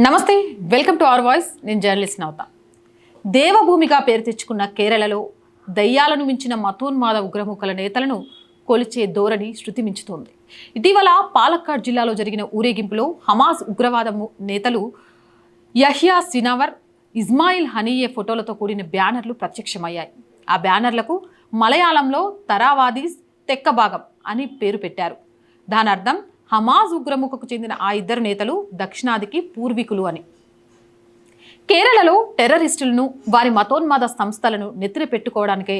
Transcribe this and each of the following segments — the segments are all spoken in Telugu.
నమస్తే వెల్కమ్ టు అవర్ వాయిస్. నేను జర్నలిస్ట్ నవత దేవభూమిగా పేరు తెచ్చుకున్న కేరళలో దయ్యాలను మించిన మతోన్మాద ఉగ్రముఖల నేతలను కొలిచే ధోరణి శృతి మించుతోంది ఇటీవల పాలక్కాడ్ జిల్లాలో జరిగిన ఊరేగింపులో హమాస్ ఉగ్రవాద నేతలు యహియా సినావర్ ఇస్మాయిల్ హనీయే ఫోటోలతో కూడిన బ్యానర్లు ప్రత్యక్షమయ్యాయి. ఆ బ్యానర్లకు మలయాళంలో తరావాదీస్ తెక్క భాగం అని పేరు పెట్టారు. దాని అర్థం హమాజ్ ఉగ్రముఖకు చెందిన ఆ ఇద్దరు నేతలు దక్షిణాదికి పూర్వీకులు అని. కేరళలో టెర్రరిస్టులను వారి మతోన్మాద సంస్థలను నెత్తిన పెట్టుకోవడానికే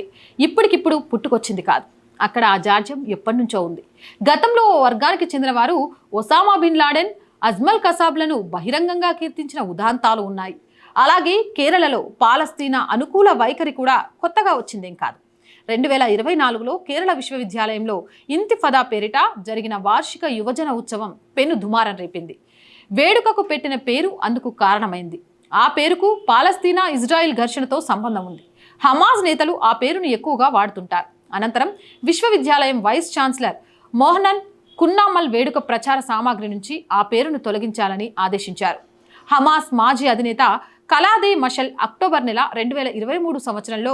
ఇప్పటికిప్పుడు పుట్టుకొచ్చింది కాదు. అక్కడ ఆ జాడ్యం ఎప్పటి నుంచో ఉంది. గతంలో ఓ వర్గానికి చెందిన వారు ఒసామా బిన్ లాడెన్ అజ్మల్ కసాబ్లను బహిరంగంగా కీర్తించిన ఉదాంతాలు ఉన్నాయి. అలాగే కేరళలో పాలస్తీనా అనుకూల వైఖరి కూడా కొత్తగా వచ్చిందేం కాదు. రెండు వేల ఇరవై నాలుగులో కేరళ విశ్వవిద్యాలయంలో ఇంతిఫదా పేరిట జరిగిన వార్షిక యువజన ఉత్సవం పెను దుమారం రేపింది. వేడుకకు పెట్టిన పేరు అందుకు కారణమైంది. ఆ పేరుకు పాలస్తీనా ఇజ్రాయిల్ ఘర్షణతో సంబంధం ఉంది. హమాజ్ నేతలు ఆ పేరును ఎక్కువగా వాడుతుంటారు. అనంతరం విశ్వవిద్యాలయం వైస్ ఛాన్సలర్ మోహనన్ కున్నామల్ వేడుక ప్రచార సామాగ్రి నుంచి ఆ పేరును తొలగించాలని ఆదేశించారు. హమాస్ మాజీ అధినేత కలాదే మషల్ అక్టోబర్ నెల రెండు వేల ఇరవై మూడు సంవత్సరంలో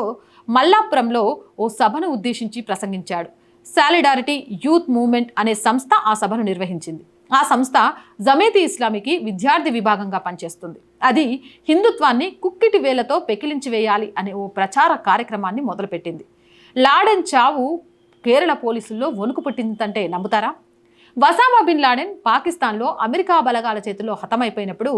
మల్లాపురంలో ఓ సభను ఉద్దేశించి ప్రసంగించాడు. సాలిడారిటీ యూత్ మూవ్మెంట్ అనే సంస్థ ఆ సభను నిర్వహించింది. ఆ సంస్థ జమేతి ఇస్లామీకి విద్యార్థి విభాగంగా పనిచేస్తుంది. అది హిందుత్వాన్ని కుక్కిటి వేలతో పెకిలించి వేయాలి అనే ఓ ప్రచార కార్యక్రమాన్ని మొదలుపెట్టింది. లాడెన్ చావు కేరళ పోలీసుల్లో వణుకు పుట్టిందంటే నమ్ముతారా? వసామా బిన్ లాడెన్ పాకిస్తాన్లో అమెరికా బలగాల చేతిలో హతమైపోయినప్పుడు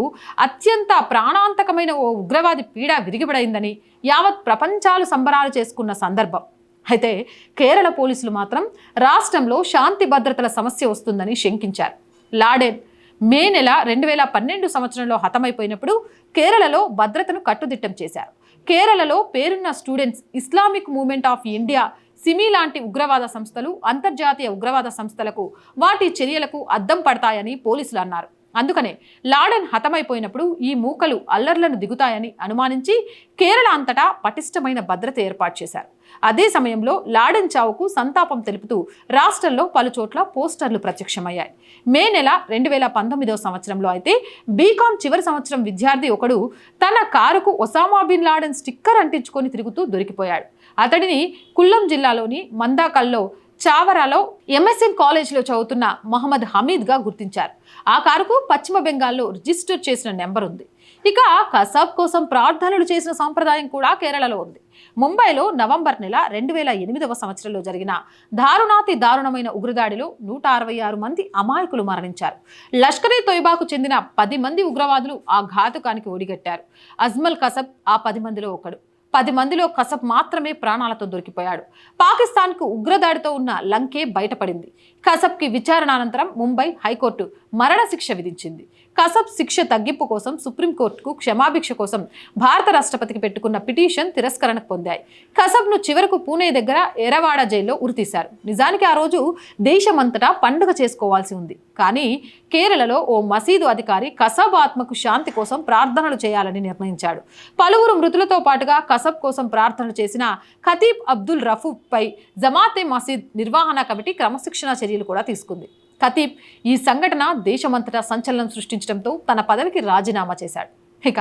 అత్యంత ప్రాణాంతకమైన ఓ ఉగ్రవాది పీడ విరిగిపడైందని యావత్ ప్రపంచాలు సంబరాలు చేసుకున్న సందర్భం. అయితే కేరళ పోలీసులు మాత్రం రాష్ట్రంలో శాంతి భద్రతల సమస్య వస్తుందని శంకించారు. లాడెన్ మే నెల రెండు వేల పన్నెండు సంవత్సరంలో హతమైపోయినప్పుడు కేరళలో భద్రతను కట్టుదిట్టం చేశారు. కేరళలో పేరున్న Students Islamic Movement of India SIMI లాంటి ఉగ్రవాద సంస్థలు అంతర్జాతీయ ఉగ్రవాద సంస్థలకు వాటి చర్యలకు అద్దం పడతాయని పోలీసులు అన్నారు. అందుకనే లాడెన్ హతమైపోయినప్పుడు ఈ మూకలు అల్లర్లను దిగుతాయని అనుమానించి కేరళ అంతటా పటిష్టమైన భద్రత ఏర్పాటు చేశారు. అదే సమయంలో లాడెన్ చావుకు సంతాపం తెలుపుతూ రాష్ట్రంలో పలుచోట్ల పోస్టర్లు ప్రత్యక్షమయ్యాయి. మే నెల రెండు వేల పంతొమ్మిదవ సంవత్సరంలో అయితే బీకాం చివరి సంవత్సరం విద్యార్థి ఒకడు తన కారుకు ఒసామా బిన్ లాడెన్ స్టిక్కర్ అంటించుకొని తిరుగుతూ దొరికిపోయాడు. అతడిని కుల్లం జిల్లాలోని మందాకల్లో చావరాలో ఎంఎస్ఎన్ కాలేజ్లో చదువుతున్న మహమ్మద్ హమీద్గా గుర్తించారు. ఆ కారుకు పశ్చిమ బెంగాల్లో రిజిస్టర్ చేసిన నెంబర్ ఉంది. ఇక కసాబ్ కోసం ప్రార్థనలు చేసిన సాంప్రదాయం కూడా కేరళలో ఉంది. ముంబైలో నవంబర్ నెల రెండు వేల ఎనిమిదవ సంవత్సరంలో జరిగిన దారుణాతి దారుణమైన ఉగ్రదాడిలో నూట అరవై ఆరు మంది అమాయకులు మరణించారు. లష్కరే తొయ్బాకు చెందిన పది మంది ఉగ్రవాదులు ఆ ఘాతుకానికి ఒడిగట్టారు. అజ్మల్ కసబ్ ఆ పది మందిలో ఒకడు. పది మందిలో కసబ్ మాత్రమే ప్రాణాలతో దొరికిపోయాడు. పాకిస్తాన్కు ఉగ్రదాడితో ఉన్న లంకే బయటపడింది. కసబ్కి విచారణ అనంతరం ముంబై హైకోర్టు మరణశిక్ష విధించింది. కసబ్ శిక్ష తగ్గింపు కోసం సుప్రీంకోర్టుకు క్షమాభిక్ష కోసం భారత రాష్ట్రపతికి పెట్టుకున్న పిటిషన్ తిరస్కరణకు పొందాయి. కసబ్ను చివరకు పూణే దగ్గర ఎరవాడ జైల్లో ఉరితీశారు. నిజానికి ఆ రోజు దేశమంతటా పండుగ చేసుకోవాల్సి ఉంది. కానీ కేరళలో ఓ మసీదు అధికారి కసబ్ ఆత్మకు శాంతి కోసం ప్రార్థనలు చేయాలని నిర్ణయించాడు. పలువురు మృతులతో పాటుగా కసబ్ కోసం ప్రార్థనలు చేసిన ఖతీబ్ అబ్దుల్ రఫూఫ్పై జమాతే మసీద్ నిర్వహణ కమిటీ క్రమశిక్షణా చర్యలు కూడా తీసుకుంది. ఖతీబ్ ఈ సంఘటన దేశమంతటా సంచలనం సృష్టించడంతో తన పదవికి రాజీనామా చేశాడు. ఇక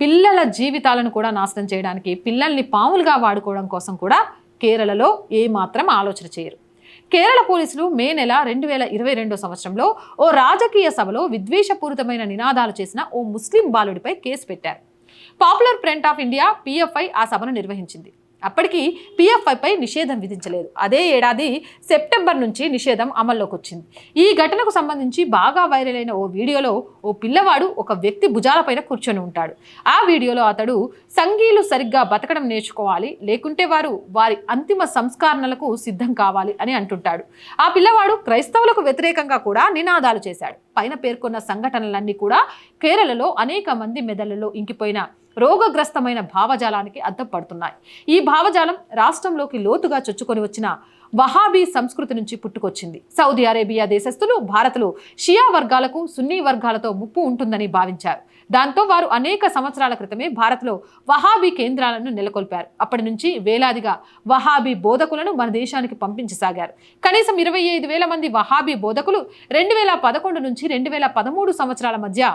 పిల్లల జీవితాలను కూడా నాశనం చేయడానికి పిల్లల్ని పాములుగా వాడుకోవడం కోసం కూడా కేరళలో ఏమాత్రం ఆలోచన చేయరు. కేరళ పోలీసులు మే నెల రెండు వేల ఇరవై రెండో సంవత్సరంలో ఓ రాజకీయ సభలో విద్వేషపూరితమైన నినాదాలు చేసిన ఓ ముస్లిం బాలుడిపై కేసు పెట్టారు. Popular Front of India PFI ఆ సభను నిర్వహించింది. అప్పటికి పిఎఫ్ఐపై నిషేధం విధించలేదు. అదే ఏడాది సెప్టెంబర్ నుంచి నిషేధం అమల్లోకి వచ్చింది ఈ ఘటనకు సంబంధించి బాగా వైరల్ అయిన ఓ వీడియోలో ఓ పిల్లవాడు ఒక వ్యక్తి భుజాలపైన కూర్చొని ఉంటాడు. ఆ వీడియోలో అతడు సంఘీలు సరిగ్గా బతకడం నేర్చుకోవాలి లేకుంటే వారు వారి అంతిమ సంస్కరణలకు సిద్ధం కావాలి అని అంటుంటాడు. ఆ పిల్లవాడు క్రైస్తవులకు వ్యతిరేకంగా కూడా నినాదాలు చేశాడు. పైన పేర్కొన్న సంఘటనలన్నీ కూడా కేరళలో అనేక మంది మెదళ్ళలో ఇంకిపోయిన రోగగ్రస్తమైన భావజాలానికి అద్దం పడుతున్నాయి ఈ భావజాలం రాష్ట్రంలోకి లోతుగా చొచ్చుకొని వచ్చిన వహాబీ సంస్కృతి నుంచి పుట్టుకొచ్చింది. సౌదీ అరేబియా దేశస్థులు భారత్లో షియా వర్గాలకు సున్నీ వర్గాలతో ముప్పు ఉంటుందని భావించారు. దాంతో వారు అనేక సంవత్సరాల క్రితమే భారత్లో వహాబీ కేంద్రాలను నెలకొల్పారు. అప్పటి నుంచి వేలాదిగా వహాబీ బోధకులను మన దేశానికి పంపించసాగారు. కనీసం ఇరవై ఐదు వేల మంది వహాబీ బోధకులు రెండు వేల పదకొండు నుంచి రెండు వేల పదమూడు సంవత్సరాల మధ్య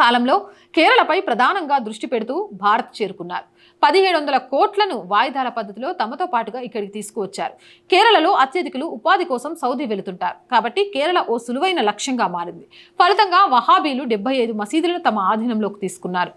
కాలంలో కేరళపై ప్రధానంగా దృష్టి పెడుతూ భారత్ చేరుకున్నారు. పదిహేడు వందల కోట్లను వాయిదాల పద్ధతిలో తమతో పాటుగా ఇక్కడికి తీసుకువచ్చారు. కేరళలో అత్యధికులు ఉపాధి కోసం సౌదీ వెళుతుంటారు. కాబట్టి కేరళ ఓ సులువైన లక్ష్యంగా మారింది. ఫలితంగా వహాబీలు డెబ్బై ఐదు మసీదులను తమ ఆధీనంలోకి తీసుకున్నారు.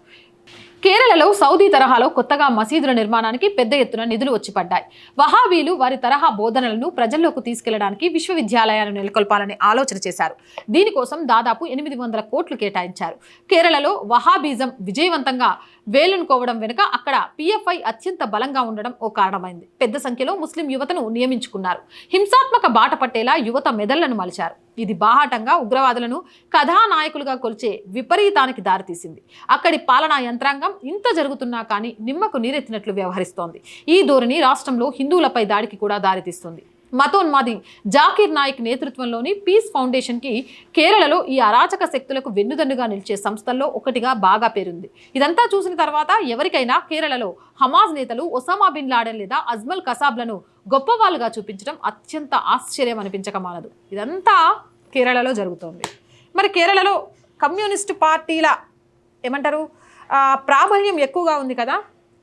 కేరళలో సౌదీ తరహాలో కొత్తగా మసీదుల నిర్మాణానికి పెద్ద ఎత్తున నిధులు వచ్చి పడ్డాయి వహాబీలు వారి తరహా బోధనలను ప్రజల్లోకి తీసుకెళ్ళడానికి విశ్వవిద్యాలయాలు నెలకొల్పాలని ఆలోచన చేశారు. దీనికోసం దాదాపు ఎనిమిది వందల కోట్లు కేటాయించారు. కేరళలో వహాబీజం విజయవంతంగా వేలునుకోవడం వెనుక అక్కడ పిఎఫ్ఐ అత్యంత బలంగా ఉండడం ఓ కారణమైంది. పెద్ద సంఖ్యలో ముస్లిం యువతను నియమించుకున్నారు. హింసాత్మక బాట పట్టేలా యువత మెదళ్ళను మలిచారు. ఇది బాహాటంగా ఉగ్రవాదులను కథానాయకులుగా కొలిచే విపరీతానికి దారితీసింది. అక్కడి పాలనా యంత్రాంగం ఇంత జరుగుతున్నా కానీ నిమ్మకు నీరెత్తినట్లు వ్యవహరిస్తోంది. ఈ ధోరణి రాష్ట్రంలో హిందువులపై దాడికి కూడా దారితీస్తుంది. మతోన్మాది జాకీర్ నాయక్ నేతృత్వంలోని పీస్ ఫౌండేషన్కి కేరళలో ఈ అరాచక శక్తులకు వెన్నుదన్నుగా నిలిచే సంస్థల్లో ఒకటిగా బాగా పేరుంది. ఇదంతా చూసిన తర్వాత ఎవరికైనా కేరళలో హమాజ్ నేతలు ఒసామా బిన్ లాడెన్ లేదా అజ్మల్ కసాబ్లను గొప్పవాళ్ళుగా చూపించడం అత్యంత ఆశ్చర్యం అనిపించక మానదు. ఇదంతా కేరళలో జరుగుతోంది. మరి కేరళలో కమ్యూనిస్ట్ పార్టీల ఏమంటారు? ప్రాబల్యం ఎక్కువగా ఉంది కదా?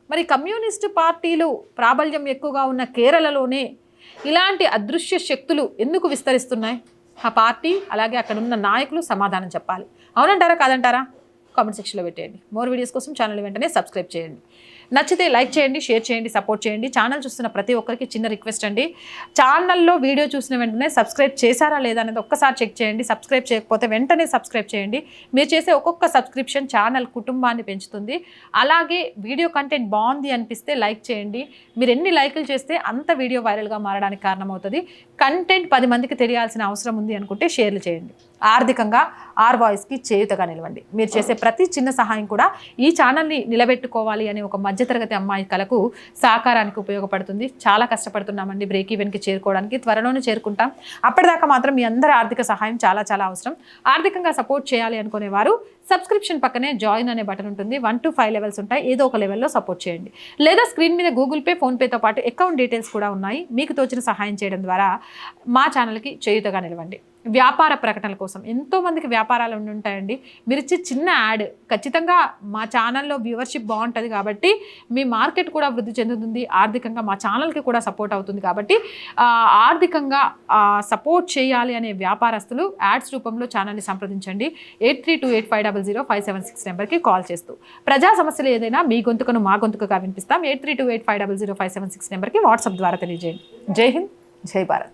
మరి కమ్యూనిస్ట్ పార్టీలు ప్రాబల్యం ఎక్కువగా ఉన్న కేరళలోనే ఇలాంటి అదృశ్య శక్తులు ఎందుకు విస్తరిస్తున్నాయి? ఆ పార్టీ అలాగే అక్కడ ఉన్న నాయకులు సమాధానం చెప్పాలి. అవునంటారా కాదంటారా? కామెంట్ సెక్షన్లో పెట్టేయండి. మోర్ వీడియోస్ కోసం ఛానల్ వెంటనే సబ్స్క్రైబ్ చేయండి. నచ్చితే లైక్ చేయండి షేర్ చేయండి సపోర్ట్ చేయండి. ఛానల్ చూస్తున్న ప్రతి ఒక్కరికి చిన్న రిక్వెస్ట్ అండి. ఛానల్లో వీడియో చూసిన వెంటనే సబ్స్క్రైబ్ చేశారా లేదా అనేది ఒక్కసారి చెక్ చేయండి. సబ్స్క్రైబ్ చేయకపోతే వెంటనే సబ్స్క్రైబ్ చేయండి. మీరు చేసే ఒక్కొక్క సబ్స్క్రిప్షన్ ఛానల్ కుటుంబాన్ని పెంచుతుంది. అలాగే వీడియో కంటెంట్ బాగుంది అనిపిస్తే లైక్ చేయండి. మీరు ఎన్ని లైకులు చేస్తే అంత వీడియో వైరల్గా మారడానికి కారణమవుతుంది. కంటెంట్ పది మందికి తెలియాల్సిన అవసరం ఉంది అనుకుంటే షేర్లు చేయండి. ఆర్థికంగా ఆర్ వాయిస్కి చేయుతగా నిలవండి. మీరు చేసే ప్రతి చిన్న సహాయం కూడా ఈ ఛానల్ని నిలబెట్టుకోవాలి అనే ఒక మధ్యతరగతి అమ్మాయి కలకు సహకారానికి ఉపయోగపడుతుంది. చాలా కష్టపడుతున్నామండి బ్రేక్ ఈవెన్కి చేరుకోవడానికి. త్వరలోనే చేరుకుంటాం. అప్పటిదాకా మాత్రం మీ అందరి ఆర్థిక సహాయం చాలా చాలా అవసరం. ఆర్థికంగా సపోర్ట్ చేయాలి అనుకునేవారు సబ్స్క్రిప్షన్ పక్కనే జాయిన్ అనే బటన్ ఉంటుంది. వన్ టు ఫైవ్ లెవెల్స్ ఉంటాయి. ఏదో ఒక లెవెల్లో సపోర్ట్ చేయండి. లేదా స్క్రీన్ మీద గూగుల్ పే ఫోన్పేతో పాటు అకౌంట్ డీటెయిల్స్ కూడా ఉన్నాయి. మీకు తోచిన సహాయం చేయడం ద్వారా మా ఛానల్కి చేయుతగా నిలవండి. వ్యాపార ప్రకటనల కోసం ఎంతోమందికి వ్యాపారాలు ఉండి ఉంటాయండి. మీరు ఇచ్చే చిన్న యాడ్ ఖచ్చితంగా మా ఛానల్లో వ్యూవర్షిప్ బాగుంటుంది కాబట్టి మీ మార్కెట్ కూడా వృద్ధి చెందుతుంది. ఆర్థికంగా మా ఛానల్కి కూడా సపోర్ట్ అవుతుంది కాబట్టి ఆర్థికంగా సపోర్ట్ చేయాలి అనే వ్యాపారస్తులు యాడ్స్ రూపంలో ఛానల్ని సంప్రదించండి. Eight three two eight five double zero five seven six నెంబర్కి కాల్ చేస్తూ. ప్రజా సమస్యలు ఏదైనా మీ గొంతుకను మా గొంతుకగా వినిపిస్తాం. Eight three two eight five double zero five seven six నెంబర్కి వాట్సాప్ ద్వారా తెలియజేయండి. జై హింద్. జై భారత్.